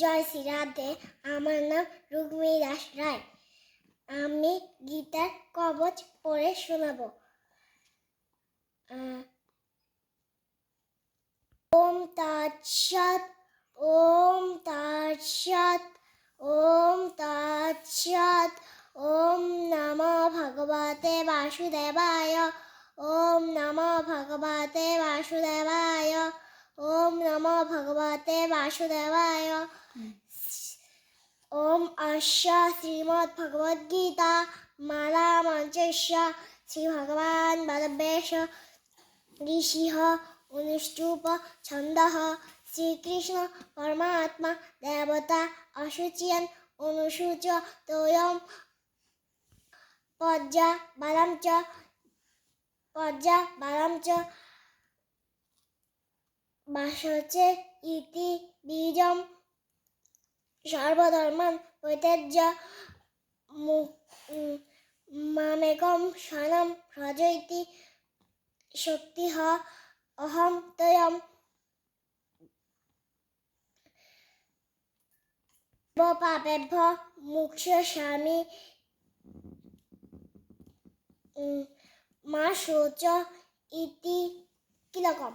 জয় শ্রী রাধে, আমার নাম রুক্মিণী দাস রায়। আমি গীতার কবচ পড়ে শোনাবো। ওম তৎসৎ ওম তৎসৎ ওম তৎসৎ, ওম নমো ভগবতে বাসুদেবায়, ওম নমো ভগবতে বাসুদেবায়, ওম নমো ভগবতে বাসুদেবায়। ভগবদ গীতা মালা মঞ্চস্য শ্রী ভগবান বদবেশ ঋষিः অনুষ্টুপ ছন্দः শ্রীকৃষ্ণ পরমাত্মা দেবতা অশুচিয়ন অনুসূচ তোয়ম পজ্জা বালাম চ পজ্জা বালাম চ বাসচে ইতি বীজম সর্বধর্মান উম, মামেকম শরণম ভ্রজ ইতি শক্তিহ অহম তয়ম পাপেভ্য মুক্ষস্বামী মা শোচ ইতি কীরকম